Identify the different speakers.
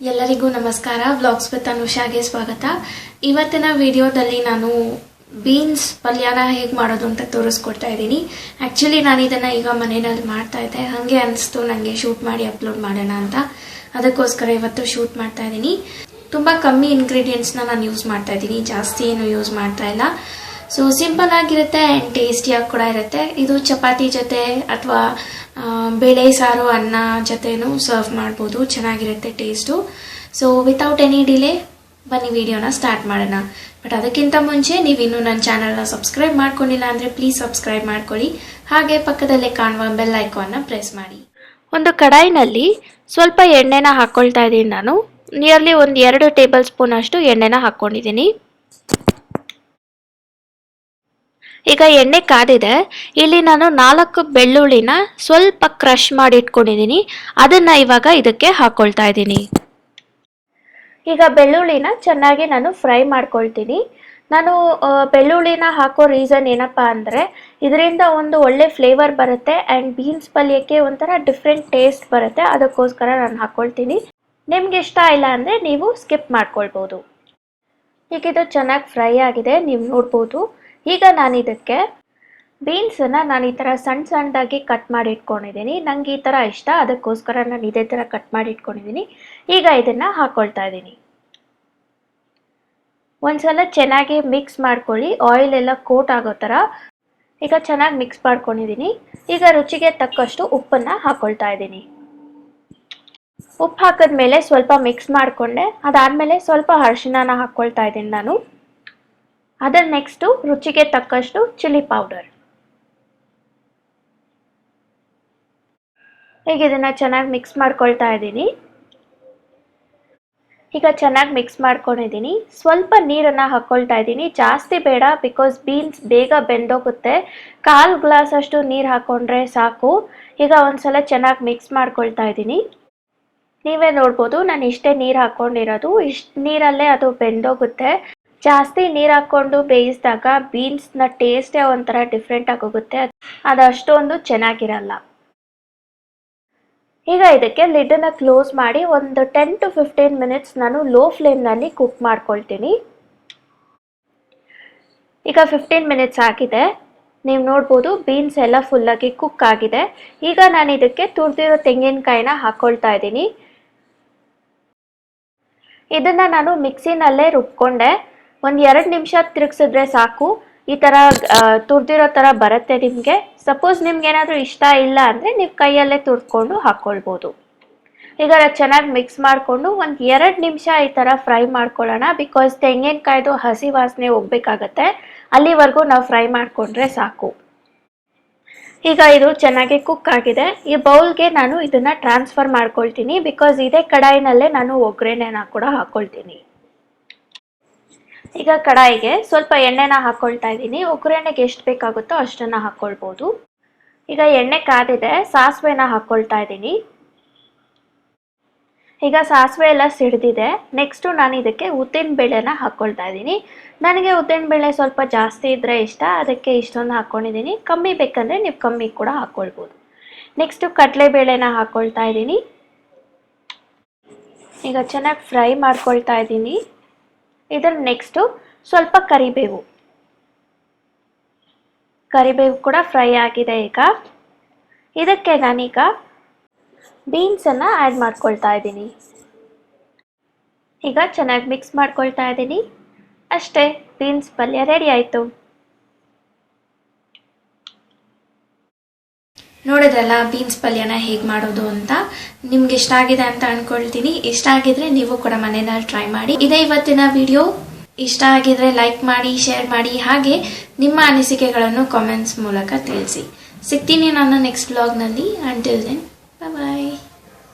Speaker 1: ಎಲ್ಲರಿಗೂ ನಮಸ್ಕಾರ. Blogs with ಅನುಷಾಗೆ ಸ್ವಾಗತ. ಇವತ್ತಿನ ವಿಡಿಯೋದಲ್ಲಿ ನಾನು ಬೀನ್ಸ್ ಪಲ್ಯನ ಹೇಗೆ ಮಾಡೋದು ಅಂತ ತೋರಿಸ್ಕೊಡ್ತಾ ಇದ್ದೀನಿ. ಆ್ಯಕ್ಚುಲಿ ನಾನು ಇದನ್ನು ಈಗ ಮನೆಯಲ್ಲಿ ಮಾಡ್ತಾ ಇದ್ದೆ. ಹಾಗೆ ಅನಿಸ್ತು ನನಗೆ ಶೂಟ್ ಮಾಡಿ ಅಪ್ಲೋಡ್ ಮಾಡೋಣ ಅಂತ. ಅದಕ್ಕೋಸ್ಕರ ಇವತ್ತು ಶೂಟ್ ಮಾಡ್ತಾ ಇದ್ದೀನಿ. ತುಂಬ ಕಮ್ಮಿ ಇಂಗ್ರೀಡಿಯೆಂಟ್ಸ್ನ ನಾನು ಯೂಸ್ ಮಾಡ್ತಾ ಇದ್ದೀನಿ. ಜಾಸ್ತಿ ಏನು ಯೂಸ್ ಮಾಡ್ತಾ ಇಲ್ಲ. ಸೊ ಸಿಂಪಲ್ ಆಗಿರುತ್ತೆ ಆ್ಯಂಡ್ ಟೇಸ್ಟಿಯಾಗಿ ಕೂಡ ಇರುತ್ತೆ. ಇದು ಚಪಾತಿ ಜೊತೆ ಅಥವಾ ಬೇಳೆ ಸಾರು, ಅನ್ನ ಜೊತೆನೂ ಸರ್ವ್ ಮಾಡ್ಬೋದು. ಚೆನ್ನಾಗಿರುತ್ತೆ taste so without any delay ಬನ್ನಿ ವಿಡಿಯೋನ ಸ್ಟಾರ್ಟ್ ಮಾಡೋಣ. ಬಟ್ ಅದಕ್ಕಿಂತ ಮುಂಚೆ ನೀವು ಇನ್ನೂ ನನ್ನ ಚಾನಲ್ನ ಸಬ್ಸ್ಕ್ರೈಬ್ ಮಾಡ್ಕೊಂಡಿಲ್ಲ ಅಂದರೆ ಪ್ಲೀಸ್ ಸಬ್ಸ್ಕ್ರೈಬ್ ಮಾಡ್ಕೊಳ್ಳಿ. ಹಾಗೆ ಪಕ್ಕದಲ್ಲೇ ಕಾಣುವ ಬೆಲ್ ಐಕಾನ್ನ ಪ್ರೆಸ್ ಮಾಡಿ. ಒಂದು ಕಡಾಯಿನಲ್ಲಿ ಸ್ವಲ್ಪ ಎಣ್ಣೆನ ಹಾಕ್ಕೊಳ್ತಾ ಇದ್ದೀನಿ ನಾನು. ನಿಯರ್ಲಿ ಒಂದು ಎರಡು ಟೇಬಲ್ ಸ್ಪೂನ್ ಅಷ್ಟು ಎಣ್ಣೆನ ಹಾಕ್ಕೊಂಡಿದ್ದೀನಿ ಈಗ ಎಣ್ಣೆ ಕಾದಿದೆ. ಇಲ್ಲಿ ನಾನು ನಾಲ್ಕು ಬೆಳ್ಳುಳ್ಳಿನ ಸ್ವಲ್ಪ ಕ್ರಷ್ ಮಾಡಿ ಇಟ್ಕೊಂಡಿದ್ದೀನಿ ಅದನ್ನು ಇವಾಗ ಇದಕ್ಕೆ ಹಾಕ್ಕೊಳ್ತಾ ಇದ್ದೀನಿ. ಈಗ ಬೆಳ್ಳುಳ್ಳಿನ ಚೆನ್ನಾಗಿ ನಾನು ಫ್ರೈ ಮಾಡ್ಕೊಳ್ತೀನಿ. ನಾನು ಬೆಳ್ಳುಳ್ಳಿನ ಹಾಕೋ ರೀಸನ್ ಏನಪ್ಪ ಅಂದರೆ, ಇದರಿಂದ ಒಂದು ಒಳ್ಳೆ ಫ್ಲೇವರ್ ಬರುತ್ತೆ ಆ್ಯಂಡ್ ಬೀನ್ಸ್ ಪಲ್ಯಕ್ಕೆ ಒಂಥರ ಡಿಫ್ರೆಂಟ್ ಟೇಸ್ಟ್ ಬರುತ್ತೆ. ಅದಕ್ಕೋಸ್ಕರ ನಾನು ಹಾಕ್ಕೊಳ್ತೀನಿ ನಿಮ್ಗೆ ಇಷ್ಟ ಇಲ್ಲ ಅಂದರೆ ನೀವು ಸ್ಕಿಪ್ ಮಾಡ್ಕೊಳ್ಬೋದು. ಈಗ ಇದು ಚೆನ್ನಾಗಿ ಫ್ರೈ ಆಗಿದೆ. ನೀವು ನೋಡ್ಬೋದು. ಈಗ ನಾನು ಇದಕ್ಕೆ ಬೀನ್ಸನ್ನು ನಾನು ಈ ಥರ ಸಣ್ಣ ಸಣ್ಣದಾಗಿ ಕಟ್ ಮಾಡಿ ಇಟ್ಕೊಂಡಿದ್ದೀನಿ ನನಗೆ ಈ ಥರ ಇಷ್ಟ. ಅದಕ್ಕೋಸ್ಕರ ನಾನು ಇದೇ ಥರ ಕಟ್ ಮಾಡಿ ಇಟ್ಕೊಂಡಿದ್ದೀನಿ ಈಗ ಇದನ್ನು ಹಾಕ್ಕೊಳ್ತಾ ಇದ್ದೀನಿ ಒಂದ್ಸಲ ಚೆನ್ನಾಗಿ ಮಿಕ್ಸ್ ಮಾಡ್ಕೊಳ್ಳಿ. ಆಯಿಲ್ ಎಲ್ಲ ಕೋಟ್ ಆಗೋ ಥರ ಈಗ ಚೆನ್ನಾಗಿ ಮಿಕ್ಸ್ ಮಾಡ್ಕೊಂಡಿದ್ದೀನಿ ಈಗ ರುಚಿಗೆ ತಕ್ಕಷ್ಟು ಉಪ್ಪನ್ನು ಹಾಕ್ಕೊಳ್ತಾ ಇದ್ದೀನಿ ಉಪ್ಪು ಹಾಕಿದ್ಮೇಲೆ ಸ್ವಲ್ಪ ಮಿಕ್ಸ್ ಮಾಡಿಕೊಂಡೆ. ಅದಾದಮೇಲೆ ಸ್ವಲ್ಪ ಅರಿಶಿನ ಹಾಕ್ಕೊಳ್ತಾ ಇದ್ದೀನಿ ನಾನು. ಅದರ ನೆಕ್ಸ್ಟು ರುಚಿಗೆ ತಕ್ಕಷ್ಟು ಚಿಲ್ಲಿ ಪೌಡರ್ ಈಗ ಇದನ್ನು ಚೆನ್ನಾಗಿ ಮಿಕ್ಸ್ ಮಾಡ್ಕೊಳ್ತಾ ಇದ್ದೀನಿ. ಈಗ ಚೆನ್ನಾಗಿ ಮಿಕ್ಸ್ ಮಾಡ್ಕೊಂಡಿದ್ದೀನಿ. ಸ್ವಲ್ಪ ನೀರನ್ನು ಹಾಕ್ಕೊಳ್ತಾ ಇದ್ದೀನಿ. ಜಾಸ್ತಿ ಬೇಡ ಬಿಕಾಸ್ ಬೀನ್ಸ್ ಬೇಗ ಬೆಂದೋಗುತ್ತೆ. ಕಾಲು ಗ್ಲಾಸ್ ಅಷ್ಟು ನೀರು ಹಾಕ್ಕೊಂಡ್ರೆ ಸಾಕು. ಈಗ ಒಂದ್ಸಲ ಚೆನ್ನಾಗಿ ಮಿಕ್ಸ್ ಮಾಡ್ಕೊಳ್ತಾ ಇದ್ದೀನಿ. ನೀವೇ ನೋಡ್ಬೋದು, ನಾನು ಇಷ್ಟೇ ನೀರು ಹಾಕ್ಕೊಂಡಿರೋದು ಇಷ್ಟು ನೀರಲ್ಲೇ ಅದು ಬೆಂದೋಗುತ್ತೆ. ಜಾಸ್ತಿ ನೀರು ಹಾಕ್ಕೊಂಡು ಬೇಯಿಸಿದಾಗ ಬೀನ್ಸ್ನ ಟೇಸ್ಟೇ ಒಂಥರ ಡಿಫ್ರೆಂಟ್ ಆಗೋಗುತ್ತೆ. ಅದು ಅಷ್ಟೊಂದು ಚೆನ್ನಾಗಿರಲ್ಲ. ಈಗ ಇದಕ್ಕೆ ಲಿಡ್ಡನ್ನು ಕ್ಲೋಸ್ ಮಾಡಿ ಒಂದು ಟೆನ್ ಟು ಫಿಫ್ಟೀನ್ ಮಿನಿಟ್ಸ್ ನಾನು ಲೋ ಫ್ಲೇಮ್ನಲ್ಲಿ ಕುಕ್ ಮಾಡ್ಕೊಳ್ತೀನಿ. ಈಗ ಫಿಫ್ಟೀನ್ ಮಿನಿಟ್ಸ್ ಆಗಿದೆ. ನೀವು ನೋಡ್ಬೋದು ಬೀನ್ಸ್ ಎಲ್ಲ ಫುಲ್ಲಾಗಿ ಕುಕ್ ಆಗಿದೆ. ಈಗ ನಾನು ಇದಕ್ಕೆ ತುರಿದಿರೋ ತೆಂಗಿನಕಾಯಿನ ಹಾಕ್ಕೊಳ್ತಾ ಇದ್ದೀನಿ. ಇದನ್ನು ನಾನು ಮಿಕ್ಸಿನಲ್ಲೇ ರುಬ್ಕೊಂಡೆ. ಒಂದು ಎರಡು ನಿಮಿಷ ತಿರುಗಿಸಿದ್ರೆ ಸಾಕು. ಈ ಥರ ತುರ್ದಿರೋ ಥರ ಬರುತ್ತೆ ನಿಮಗೆ. ಸಪೋಸ್ ನಿಮ್ಗೆ ಏನಾದರೂ ಇಷ್ಟ ಇಲ್ಲ ಅಂದರೆ ನೀವು ಕೈಯಲ್ಲೇ ತುರ್ಕೊಂಡು ಹಾಕ್ಕೊಳ್ಬೋದು ಈಗ ಚೆನ್ನಾಗಿ ಮಿಕ್ಸ್ ಮಾಡಿಕೊಂಡು ಒಂದು ಎರಡು ನಿಮಿಷ ಈ ಥರ ಫ್ರೈ ಮಾಡ್ಕೊಳ್ಳೋಣ. ಬಿಕಾಸ್ ತೆಂಗಿನಕಾಯ್ದು ಹಸಿ ವಾಸನೆ ಹೋಗ್ಬೇಕಾಗತ್ತೆ. ಅಲ್ಲಿವರೆಗೂ ನಾವು ಫ್ರೈ ಮಾಡಿಕೊಂಡ್ರೆ ಸಾಕು. ಈಗ ಇದು ಚೆನ್ನಾಗಿ ಕುಕ್ ಆಗಿದೆ. ಈ ಬೌಲ್ಗೆ ನಾನು ಇದನ್ನ ಟ್ರಾನ್ಸ್ಫರ್ ಮಾಡ್ಕೊಳ್ತೀನಿ. ಬಿಕಾಸ್ ಇದೇ ಕಡಾಯಿನಲ್ಲೇ ನಾನು ಒಗ್ಗರಣೆನ ಕೂಡ ಹಾಕ್ಕೊಳ್ತೀನಿ ಈಗ ಕಡಾಯಿಗೆ ಸ್ವಲ್ಪ ಎಣ್ಣೆನ ಹಾಕ್ಕೊಳ್ತಾ ಇದ್ದೀನಿ. ಒಗ್ಗರಣೆಗೆ ಎಷ್ಟು ಬೇಕಾಗುತ್ತೋ ಅಷ್ಟನ್ನು ಹಾಕ್ಕೊಳ್ಬೋದು ಈಗ ಎಣ್ಣೆ ಕಾದಿದೆ, ಸಾಸಿವೆನ ಹಾಕ್ಕೊಳ್ತಾ ಇದ್ದೀನಿ. ಈಗ ಸಾಸಿವೆ ಎಲ್ಲ ಸಿಡ್ದಿದೆ. ನೆಕ್ಸ್ಟು ನಾನು ಇದಕ್ಕೆ ಉದ್ದಿನ ಬೇಳೆನ ಹಾಕ್ಕೊಳ್ತಾ ಇದ್ದೀನಿ. ನನಗೆ ಉದ್ದಿನ ಬೇಳೆ ಸ್ವಲ್ಪ ಜಾಸ್ತಿ ಇದ್ದರೆ ಇಷ್ಟ, ಅದಕ್ಕೆ ಇಷ್ಟೊಂದು ಹಾಕ್ಕೊಂಡಿದ್ದೀನಿ ಕಮ್ಮಿ ಬೇಕಂದರೆ ನೀವು ಕಮ್ಮಿ ಕೂಡ ಹಾಕ್ಕೊಳ್ಬೋದು ನೆಕ್ಸ್ಟು ಕಡಲೆಬೇಳೆನ ಹಾಕ್ಕೊಳ್ತಾ ಇದ್ದೀನಿ. ಈಗ ಚೆನ್ನಾಗಿ ಫ್ರೈ ಮಾಡ್ಕೊಳ್ತಾ ಇದ್ದೀನಿ. ಇದರ ನೆಕ್ಸ್ಟು ಸ್ವಲ್ಪ ಕರಿಬೇವು. ಕರಿಬೇವು ಕೂಡ ಫ್ರೈ ಆಗಿದೆ ಈಗ. ಇದಕ್ಕೆ ನಾನೀಗ ಬೀನ್ಸನ್ನು ಆ್ಯಡ್ ಮಾಡ್ಕೊಳ್ತಾ ಇದ್ದೀನಿ. ಈಗ ಚೆನ್ನಾಗಿ ಮಿಕ್ಸ್ ಮಾಡ್ಕೊಳ್ತಾ ಇದ್ದೀನಿ. ಅಷ್ಟೇ ಬೀನ್ಸ್ ಪಲ್ಯ ರೆಡಿ ಆಯಿತು. ನೋಡಿದ್ರಲ್ಲ ಬೀನ್ಸ್ ಪಲ್ಯನ ಹೇಗೆ ಮಾಡೋದು ಅಂತ? ನಿಮ್ಗೆ ಇಷ್ಟ ಆಗಿದೆ ಅಂತ ಅನ್ಕೊಳ್ತೀನಿ. ಇಷ್ಟ ಆಗಿದ್ರೆ ನೀವು ಕೂಡ ಮನೆಯಲ್ಲಿ ಟ್ರೈ ಮಾಡಿ. ಇದೇ ಇವತ್ತಿನ ವಿಡಿಯೋ ಇಷ್ಟ ಆಗಿದ್ರೆ ಲೈಕ್ ಮಾಡಿ ಶೇರ್ ಮಾಡಿ. ಹಾಗೆ ನಿಮ್ಮ ಅನಿಸಿಕೆಗಳನ್ನು ಕಾಮೆಂಟ್ಸ್ ಮೂಲಕ ತಿಳಿಸಿ. ಸಿಗ್ತೀನಿ ನಾನು ನೆಕ್ಸ್ಟ್ ಬ್ಲಾಗ್ನಲ್ಲಿ ಅಂಟಿಲ್ ದೆನ್ ಬಾಯ್